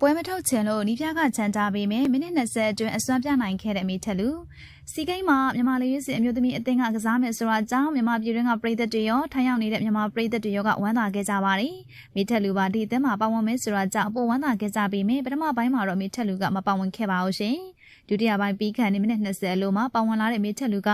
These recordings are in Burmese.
ပွဲမထုတ်ချင်လို့နီးပြကချန်ထားပေးမယ်မိနစ်20အတွင်းအစွမ်းပြနိုင်ခဲ့တဲ့မိထက်လူစီကိန်းမှာမြန်မာလူရေးစီအမျိုးသမီးအသင်းကကစားမယ်ဆိုတာကြောင့်မြန်မာပြည်တွင်းကပြည်သက်တွေရောထိုင်ရောက်နေတဲ့မြန်မာပြည်သက်တွေရောကဝမ်းသာခဲ့ကြပါတယ်မိထက်လူပါဒီအသင်းမှာပါဝင်မယ်ဆိုတာကြောင့်အပေါ်ဝမ်းသာခဲ့ကြပြီးမြပထမပိုင်းမှာတော့မိထက်လူကမပါဝင်ခဲ့ပါဘူးရှင်ဒုတိယပိုင်းပြီးခန့်နေမိနစ်20အလိုမှာပါဝင်လာတဲ့မိထက်လူက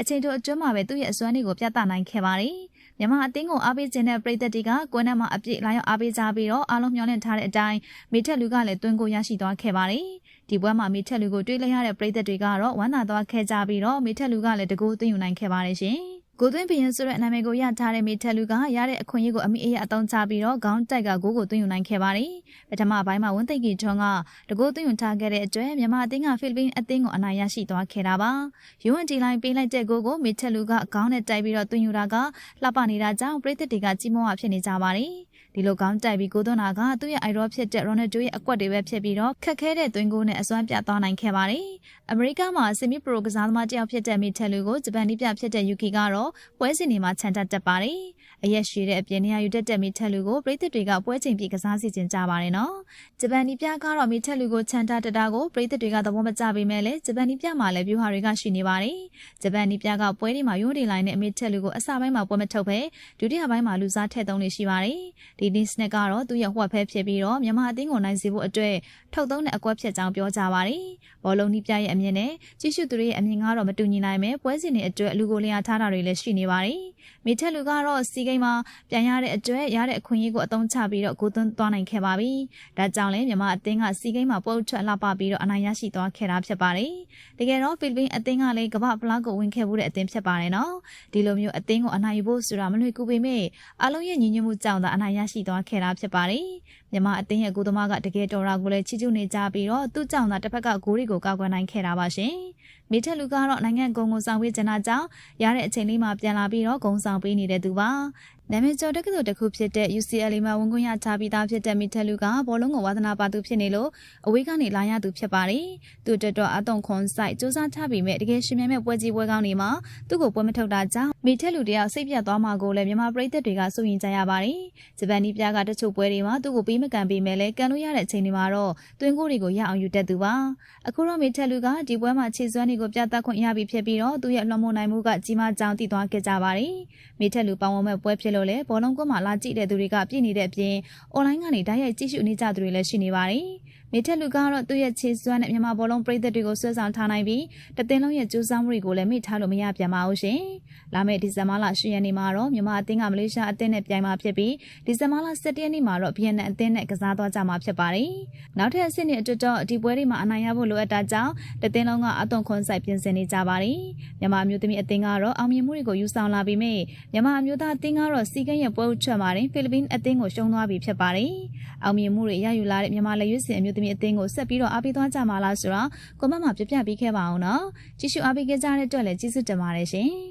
အချိန်တိုအတွင်းမှာပဲသူ့ရဲ့အစွမ်းတွေကိုပြသနိုင်ခဲ့ပါတယ် မြန်မာအသင်းကိုအားပေးခြင်းတဲ့ပြည်သက်တွေကကွန်းထဲမှာအပြည့်လာရောက်အားပေးကြပြီးတော့အားလုံးမျှော်လင့်ထားတဲ့အတိုင်းမိထက်လူကလည်းတွင်းကိုရရှိသွားခဲ့ပါတယ်။ဒီပွဲမှာမိထက်လူကိုတွေ့လိုက်ရတဲ့ပြည်သက်တွေကတော့ဝမ်းသာသွားခဲ့ကြပြီးတော့မိထက်လူကလည်းတကူသွင်းယူနိုင်ခဲ့ပါတယ်ရှင်။ ကိုသွင်းဘရင်ဆိုတဲ့အနာမည်ကိုရထားတဲ့မိထက်လူကရတဲ့အခွင့်အရေးကိုအမိအေးအတောင်းချပြီးတော့ခေါင်းတိုက်ကဂိုးကိုသွင်းယူနိုင်ခဲ့ပါတယ်။ပထမပိုင်းမှာဝန်သိက်ကီထွန်းကတကူသွင်းယူထားခဲ့တဲ့အတွက်မြန်မာအသင်းကဖိလစ်ပင်းအသင်းကိုအနိုင်ရရှိသွားခဲ့တာပါ။ယူအန်တီလိုင်းပေးလိုက်တဲ့ဂိုးကိုမိထက်လူကခေါင်းနဲ့တိုက်ပြီးတော့သွင်းယူတာကလှပနေတာကြောင့်ပြည်သက်တွေကကြီးမောဝဖြစ်နေကြပါတယ်။ ဒီလိုကောင်းတိုက်ပြီးကိုသွန်းနာကသူ့ရဲ့အိုင်ရောဖြစ်တဲ့ရိုနယ်ဒိုရဲ့အကွက်တွေပဲဖြစ်ပြီးတော့ခက်ခဲတဲ့သွင်းကိုနဲ့အစွမ်းပြသွားနိုင်ခဲ့ပါတယ်။အမေရိကမှာဆီမီပရိုကစားသမားတယောက်ဖြစ်တဲ့မီတယ်လူကိုဂျပန်နီးပြဖြစ်တဲ့ယူကီကတော့ပွဲစဉ်တွေမှာခြံတက်တက်ပါတယ်။အရက်ရှိတဲ့အပြင်နေရာယူတက်တဲ့မီတယ်လူကိုပြည်သက်တွေကပွဲချိန်ပြကစားစီခြင်းကြပါတယ်နော်။ဂျပန်နီးပြကတော့မီတယ်လူကိုခြံတက်တက်တာကိုပြည်သက်တွေကသဘောမကျပေမဲ့လည်းဂျပန်နီးပြမှာလည်းဗျူဟာတွေကရှိနေပါတယ်။ဂျပန်နီးပြကပွဲတွေမှာရိုးဒီလိုင်းနဲ့အမီတယ်လူကိုအစပိုင်းမှာပွဲမထုတ်ပဲဒုတိယပိုင်းမှာလူစားထည့်သုံးနေရှိပါတယ်။ဒီ Dennis Smith ကတော့သူ့ရဲ့ဟွက်ဖဲဖြစ်ပြီးတော့မြန်မာအသင်းကိုနိုင်စေဖို့အတွက်ထုတ်သုံးတဲ့အကွက်ဖြစ်ကြောင်းပြောကြပါတယ်။ဘောလုံးနီးပြရဲ့အမြင်နဲ့ကြီးစုသူတွေရဲ့အမြင်ကတော့မတူညီနိုင်ပဲပွဲစဉ်တွေအတွက်လူကိုလျာထားတာတွေလည်းရှိနေပါတယ်။မိထက်လူကတော့စီကိန်းမှာပြန်ရတဲ့အတွက်ရတဲ့အခွင့်အရေးကိုအသုံးချပြီးတော့ကိုသွန်းသွားနိုင်ခဲ့ပါပြီ။ဒါကြောင့်လည်းမြန်မာအသင်းကစီကိန်းမှာပုတ်ထွက်လာပပြီးတော့အနိုင်ရရှိသွားခဲ့တာဖြစ်ပါတယ်။တကယ်တော့ဖိလစ်ပင်းအသင်းကလည်းကမ္ဘာဖလားကိုဝင်ခဲ့မှုတဲ့အသင်းဖြစ်ပါတယ်နော်။ဒီလိုမျိုးအသင်းကိုအနိုင်ယူဖို့ဆိုတာမလွယ်ကူပေမဲ့အလုံးရဲ့ညီညွတ်မှုကြောင့်သာအနိုင်ရရှိသွားခဲ့တာဖြစ်ပါတယ်။မြန်မာအသင်းရဲ့ကိုသမားကတကယ်တော်တာကိုလည်းချီးကျူးနေကြပြီးတော့သူ့ကြောင့်သာတစ်ဖက်ကဂိုးတွေကိုကောက်ကွယ်နိုင်ခဲ့တာပါရှင်။မိထက်လူကတော့နိုင်ငံကုံကိုဆောင်ပေးချင်တာကြောင့်ရတဲ့အချိန်လေးမှာပြန်လာပြီးတော့ဂုံဆောင်ပေးနေတဲ့သူပါ နာမည်ကျော်တက္ကသိုလ်တစ်ခုဖြစ်တဲ့ UCLA မှာဝန်ခွင့်ရထားပြီးသားဖြစ်တဲ့မီထက်လူကဘောလုံးကိုဝါသနာပါသူဖြစ်နေလို့အဝေးကနေလာရသူဖြစ်ပါတယ်။သူတက်တော့အတုံခွန်ဆိုင်စူးစမ်းချပြီးမဲ့တကယ်ရှင်မြတ်မဲ့ပွဲကြီးပွဲကောင်းတွေမှာသူ့ကိုပွဲမထုတ်တာကြောင့်မီထက်လူတယောက်စိတ်ပြတ်သွားမှာကိုလည်းမြန်မာပြည်သက်တွေကစိုးရင်ကြရပါတယ်။ဂျပန်နီးပြားကတချို့ပွဲတွေမှာသူ့ကိုပေးမကန်ပေးမဲ့လဲကန်လို့ရတဲ့အချိန်တွေမှာတော့တွင်ကိုတွေကိုရအောင်ယူတတ်သူပါ။အခုတော့မီထက်လူကဒီပွဲမှာခြေစွမ်းတွေကိုပြသခွင့်ရပြီဖြစ်ပြီးတော့သူ့ရဲ့လွှမ်းမိုးနိုင်မှုကကြီးမားကြောင်းတည်သွားခဲ့ကြပါတယ်။မီထက်လူပါဝင်မဲ့ပွဲဖြစ်လို့လဲဘောလုံးကွန်းမှာလာကြည့်တဲ့သူတွေကပြည့်နေတဲ့အပြင်အွန်လိုင်းကနေဓာတ်ရိုက်ကြည့်ရှုနေကြသူတွေလည်းရှိနေပါတယ်။ မိထက်လူကတော့သူ့ရဲ့ခြေစွမ်းနဲ့မြန်မာဘောလုံးပြည်သက်တွေကိုဆွဲဆောင်ထားနိုင်ပြီးတသင်းလုံးရဲ့ကြိုးစားမှုတွေကိုလည်းမိထားလို့မရပြန်ပါဘူးရှင်။လာမယ့်ဒီဇင်ဘာလ10ရက်နေ့မှာတော့မြန်မာအသင်းကမလေးရှားအသင်းနဲ့ပြိုင်မှာဖြစ်ပြီးဒီဇင်ဘာလ17ရက်နေ့မှာတော့ဗီယက်နမ်အသင်းနဲ့ကစားသွားကြမှာဖြစ်ပါတယ်။နောက်ထပ်အဆင့်တွေအတွက်တော့ဒီပွဲတွေမှာအနိုင်ရဖို့လိုအပ်တာကြောင့်တသင်းလုံးကအသွင်ခွန်ဆိုင်ပြင်ဆင်နေကြပါတယ်။မြန်မာမျိုးသမီးအသင်းကတော့အောင်မြင်မှုတွေကိုယူဆောင်လာပြီးမြမြန်မာအမျိုးသားအသင်းကတော့စီကန်းရဲ့ပွဲဥထွက်မှာဖိလစ်ပင်းအသင်းကိုရှုံးသွားပြီဖြစ်ပါတယ်။အောင်မြင်မှုတွေရယူလာတဲ့မြန်မာလက်ရွေးစင်အမျိုးသမီးအသင်းကိုဆက်ပြီးတော့အားပေးသွားကြမှာလားဆိုတော့ကွန်မန့်မှာပြပြပေးခဲ့ပါအောင်နော်။ကြည့်ရှုအားပေးခဲ့ကြတဲ့အတွက်လည်းကျေးဇူးတင်ပါတယ်ရှင်။